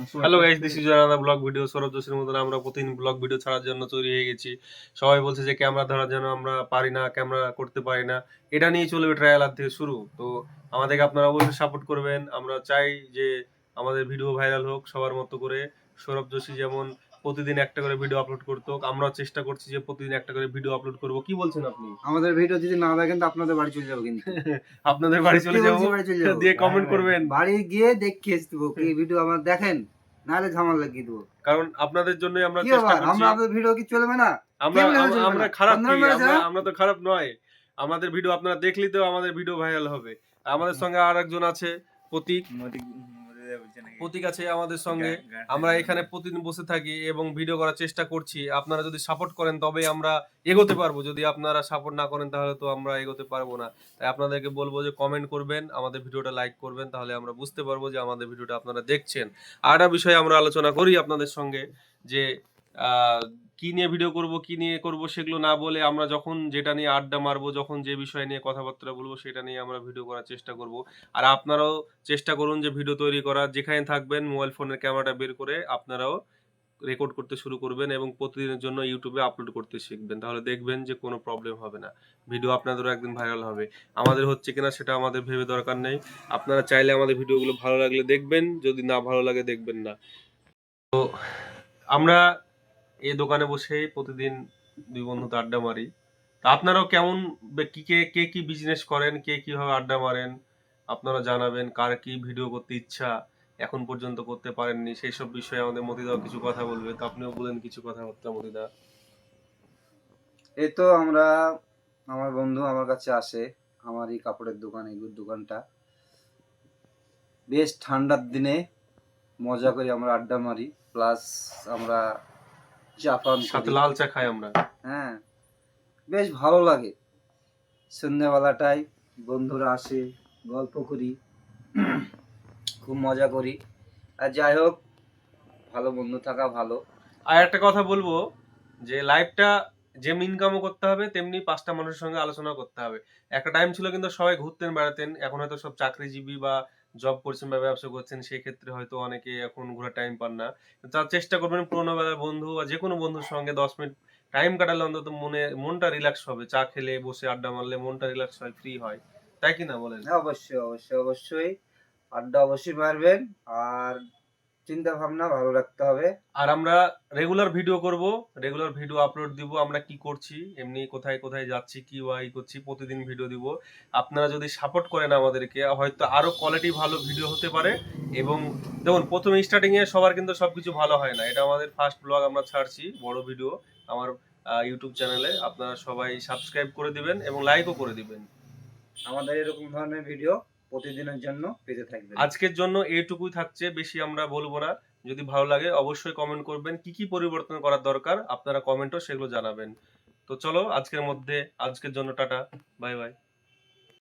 Hello guys this is another blog video Sourav যোশীর মতন আমরা প্রতিদিন ব্লগ ভিডিও ছাড়ার জন্য তৈরি হয়ে গেছি। সবাই বলছে যে ক্যামেরা ধরার জন্য আমরা পারি না ক্যামেরা করতে পারি না। এটা নিয়ে চলবে ট্রায়াল আর থেকে শুরু। তো আমাদেরকে আপনারা অবশ্যই সাপোর্ট করবেন। আমরা চাই যে আমাদের ভিডিও ভাইরাল হোক সবার মতো করে। সৌরভ যোশী যেমন প্রতিদিন একটা করে ভিডিও আপলোড করতো আমরা চেষ্টা করছি যে প্রতিদিন একটা করে ভিডিও আপলোড করব। কি বলছেন আপনি? আমাদের ভিডিও যদি না দেখেন তো আপনাদের বাড়ি চলে যাব কিন্তু। আপনাদের বাড়ি চলে যাব। দিয়ে কমেন্ট হ্যাঁ, করবেন। বাড়ি গিয়ে দেখে এসে দেবো কি ভিডিও আমার দেখেন নাহলে ঝামেলা লাগিয়ে দেবো। কারণ আপনাদের জন্যই আমরা চেষ্টা করছি। আমরা আপনাদের ভিডিও কি চলবে না? আমরা আমরা-? খারাপ আপনারা আমরা? তো খারাপ নয়। আমাদের ভিডিও আপনারা দেখলেই তো আমাদের ভিডিও ভাইরাল হবে। আমাদের সঙ্গে আর একজন আছে প্রতীক। প্রতীক আছে আমাদের সঙ্গে। আমরা এখানে প্রতিদিন বসে থাকি এবং ভিডিও করার চেষ্টা করছি। আপনারা যদি সাপোর্ট করেন তবে আমরা এগোতে পারব। যদি আপনারা সাপোর্ট না করেন তাহলে তো আমরা এগোতে পারব না। তাই আপনাদেরকে বলব যে কমেন্ট করবেন আমাদের ভিডিওটা লাইক করবেন তাহলে আমরা বুঝতে পারব যে আমাদের ভিডিওটা আপনারা দেখছেন। আর বিষয়ে আমরা আলোচনা করি আপনাদের সঙ্গে যে কি নিয়ে ভিডিও করব, কি নিয়ে করব সেগুলো না বলে আমরা যখন যেটা নিয়ে আড্ডা মারবো, যখন যে বিষয় নিয়ে কথাবার্তা বলব সেটা নিয়ে আমরা ভিডিও করার চেষ্টা করব। আর আপনারাও চেষ্টা করুন যে ভিডিও তৈরি করার। যেখানে থাকবেন মোবাইল ফোনের ক্যামেরাটা বের করে আপনারাও রেকর্ড করতে শুরু করবেন এবং প্রতিদিনের জন্য ইউটিউবে আপলোড করতে শিখবেন। তাহলে দেখবেন যে কোনো প্রবলেম হবে না। ভিডিও আপনাদেরও একদিন ভাইরাল হবে। আমাদের হচ্ছে কিনা সেটা আমাদের ভেবে দরকার নেই। আপনারা চাইলে আমাদের ভিডিওগুলো ভালো লাগলে দেখবেন, যদি না ভালো লাগে দেখবেন না। তো আমরা এই দোকানে বসে প্রতিদিন দুই বন্ধুতে আড্ডা মারি। তা আপনারাও কেমন কি কে কে কি বিজনেস করেন? কে কীভাবে আড্ডা মারেন? আপনারা জানাবেন কার কি ভিডিও করতে ইচ্ছা এখন পর্যন্ত করতে পারেননি। সেই সব বিষয়ে আমাদের মতিদাও কিছু কথা বলবে। তো আপনিও বলেন কিছু কথা কথাবার্তা মতিদা। এই তো আমরা, আমার বন্ধু আমার কাছে আসে আমার এই কাপড়ের দোকান এই দোকানটা। বেশ ঠান্ডার দিনে মজা করে আমরা আড্ডা মারি। প্লাস আমরা পান সাথে লাল চা খাই আমরা। হ্যাঁ বেশ ভালো লাগে। সন্ধ্যাবেলাটায় বন্ধুরা আসে গল্প করি খুব মজা করি। আর যাই হোক ভালো বন্ধু থাকা ভালো। আর একটা কথা বলব যে লাইফটা যেমন ইনকামও করতে হবে তেমনি পাঁচটা মানুষের সঙ্গে আলোচনা করতে হবে। একটা টাইম ছিল কিন্তু সবাই ঘুরতেন বেড়াতেন এখন হয়তো সব চাকরিজীবী বা জব করছেন বা ব্যবসা করছেন, সেক্ষেত্রে হয়তো অনেকে এখন ঘোরার টাইম পান না। তার চেষ্টা করবেন পুরোনো বেলার বন্ধু বা যে কোনো বন্ধুর সঙ্গে দশ মিনিট টাইম কাটালে অন্তত মনে, মনটা রিল্যাক্স হবে। চা খেলে, বসে আড্ডা মারলে মনটা রিল্যাক্স হয় ফ্রি হয়। তাই কি না বলেন? হ্যাঁ অবশ্যই অবশ্যই অবশ্যই। আড্ডা অবশ্যই মারবেন। আর চিন্তা ভাবনা ভালো রাখতে হবে। আর আমরা রেগুলার ভিডিও করব রেগুলার ভিডিও আপলোড দিব আমরা কি করছি এমনি কোথায় কোথায় যাচ্ছি কি ওয়াই করছি প্রতিদিন ভিডিও দিব। আপনারা যদি সাপোর্ট করেন আমাদেরকে হয়তো আরও কোয়ালিটি ভালো ভিডিও হতে পারে। এবং দেখুন প্রথম স্টার্টিং এ সবার কিন্তু সবকিছু ভালো হয় না। এটা আমাদের ফার্স্ট ব্লগ আমরা ছাড়ছি বড় ভিডিও আমার ইউটিউব চ্যানেলে আপনারা সবাই সাবস্ক্রাইব করে দিবেন এবং লাইকও করে দিবেন। আমাদের এরকম ধরনের ভিডিও প্রতিদিনের জন্য পেতে থাকবেন। আজকের জন্য এইটুকুই থাকছে, বেশি আমরা বলব না। যদি ভালো লাগে, অবশ্যই কমেন্ট করবেন। কি কি পরিবর্তন করার দরকার, আপনারা কমেন্টও সেগুলো জানাবেন। তো চলো, আজকের মধ্যে, আজকের জন্য টাটা, বাই বাই।